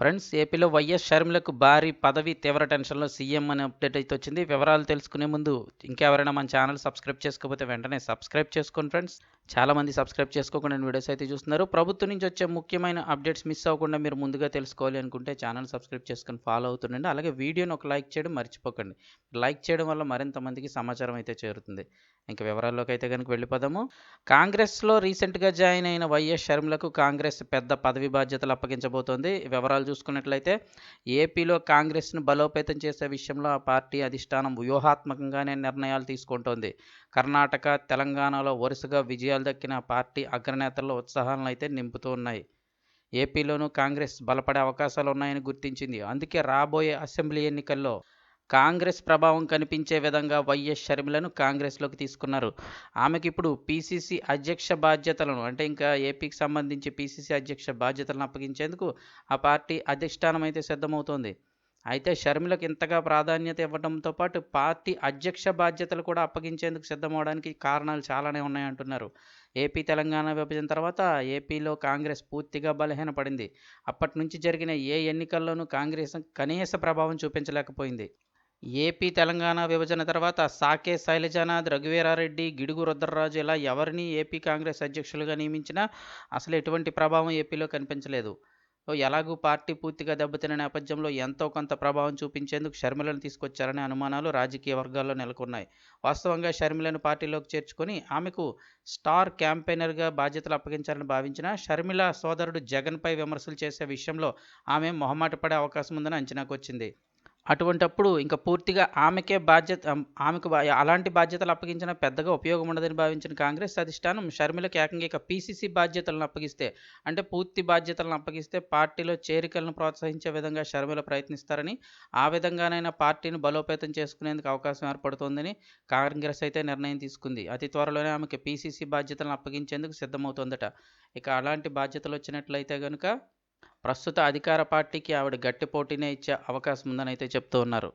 Friends ఏపీలో YS షర్మిలకు భారీ పదవి తీవ్ర టెన్షన్లో సీఎం అనే అప్డేట్ అయితే వచ్చింది. వివరాలు తెలుసుకునే ముందు ఇంకెవరైనా మన ఛానల్ సబ్స్క్రైబ్ చేసుకోకపోతే వెంటనే సబ్స్క్రైబ్ చేసుకోండి ఫ్రెండ్స్. చాలామంది సబ్స్క్రైబ్ చేసుకోకుండా వీడియోస్ అయితే చూస్తున్నారు. ప్రభుత్వం నుంచి వచ్చే ముఖ్యమైన అప్డేట్స్ మిస్ అవ్వకుండా మీరు ముందుగా తెలుసుకోవాలి అనుకుంటే ఛానల్ సబ్స్క్రైబ్ చేసుకొని ఫాలో అవుతుండండి. అలాగే వీడియోని ఒక లైక్ చేయడం మర్చిపోకండి. లైక్ చేయడం వల్ల మరింత మందికి సమాచారం అయితే చేరుతుంది. ఇంకా వివరాల్లోకి అయితే కనుక వెళ్ళిపోదాము. కాంగ్రెస్లో రీసెంట్గా జాయిన్ అయిన వైఎస్ షర్మిలకు కాంగ్రెస్ పెద్ద పదవి బాధ్యతలు అప్పగించబోతోంది. వివరాలు చూసుకున్నట్లయితే ఏపీలో కాంగ్రెస్ను బలోపేతం చేసే విషయంలో ఆ పార్టీ అధిష్టానం వ్యూహాత్మకంగానే నిర్ణయాలు తీసుకుంటోంది. కర్ణాటక తెలంగాణలో వరుసగా విజయాలు దక్కిన పార్టీ అగ్రనేతల్లో ఉత్సాహాలను అయితే నింపుతూ ఉన్నాయి. ఏపీలోనూ కాంగ్రెస్ బలపడే అవకాశాలు ఉన్నాయని గుర్తించింది. అందుకే రాబోయే అసెంబ్లీ ఎన్నికల్లో కాంగ్రెస్ ప్రభావం కనిపించే విధంగా వైఎస్ షర్మిలను కాంగ్రెస్లోకి తీసుకున్నారు. ఆమెకి ఇప్పుడు పీసీసీ అధ్యక్ష బాధ్యతలను అంటే ఇంకా ఏపీకి సంబంధించి పీసీసీ అధ్యక్ష బాధ్యతలను అప్పగించేందుకు ఆ పార్టీ అధిష్టానం అయితే సిద్ధమవుతోంది. అయితే షర్మిలకు ఇంతగా ప్రాధాన్యత ఇవ్వడంతో పాటు పార్టీ అధ్యక్ష బాధ్యతలు కూడా అప్పగించేందుకు సిద్ధమవడానికి కారణాలు చాలానే ఉన్నాయంటున్నారు. ఏపీ తెలంగాణ విభజన తర్వాత ఏపీలో కాంగ్రెస్ పూర్తిగా బలహీనపడింది. అప్పటి నుంచి జరిగిన ఏ ఎన్నికల్లోనూ కాంగ్రెస్ కనీస ప్రభావం చూపించలేకపోయింది. ఏపీ తెలంగాణ విభజన తర్వాత సాకే శైలజానాథ్ రఘువీరారెడ్డి గిడుగు రుద్రరాజు ఇలా ఎవరిని ఏపీ కాంగ్రెస్ అధ్యక్షులుగా నియమించినా అసలు ఎటువంటి ప్రభావం ఏపీలో కనిపించలేదు. ఎలాగూ పార్టీ పూర్తిగా దెబ్బతిన నేపథ్యంలో ఎంతో కొంత ప్రభావం చూపించేందుకు షర్మిలను తీసుకొచ్చారనే అనుమానాలు రాజకీయ వర్గాల్లో నెలకొన్నాయి. వాస్తవంగా షర్మిలను పార్టీలోకి చేర్చుకొని ఆమెకు స్టార్ క్యాంపెయినర్గా బాధ్యతలు అప్పగించాలని భావించిన షర్మిల సోదరుడు జగన్పై విమర్శలు చేసే విషయంలో ఆమె మొహమాట పడే అవకాశం ఉందని అంచనాకు వచ్చింది అటువంటప్పుడు ఇంకా పూర్తిగా ఆమెకే బాధ్యత ఆమెకు అలాంటి బాధ్యతలు అప్పగించిన పెద్దగా ఉపయోగం ఉండదని భావించిన కాంగ్రెస్ అధిష్టానం షర్మిలకు ఏకంగా ఇక పీసీసీ బాధ్యతలను అప్పగిస్తే అంటే పూర్తి బాధ్యతలను అప్పగిస్తే పార్టీలో చేరికలను ప్రోత్సహించే విధంగా షర్మిల ప్రయత్నిస్తారని ఆ విధంగానైనా పార్టీని బలోపేతం చేసుకునేందుకు అవకాశం ఏర్పడుతోందని కాంగ్రెస్ అయితే నిర్ణయం తీసుకుంది. అతి త్వరలోనే ఆమెకి పీసీసీ బాధ్యతలను అప్పగించేందుకు సిద్ధమవుతోందట. ఇక అలాంటి బాధ్యతలు వచ్చినట్లయితే కనుక ప్రస్తుత అధికార పార్టీకి ఆవిడ గట్టి పోటీనే ఇచ్చే అవకాశం ఉందని అయితే చెప్తూ ఉన్నారు.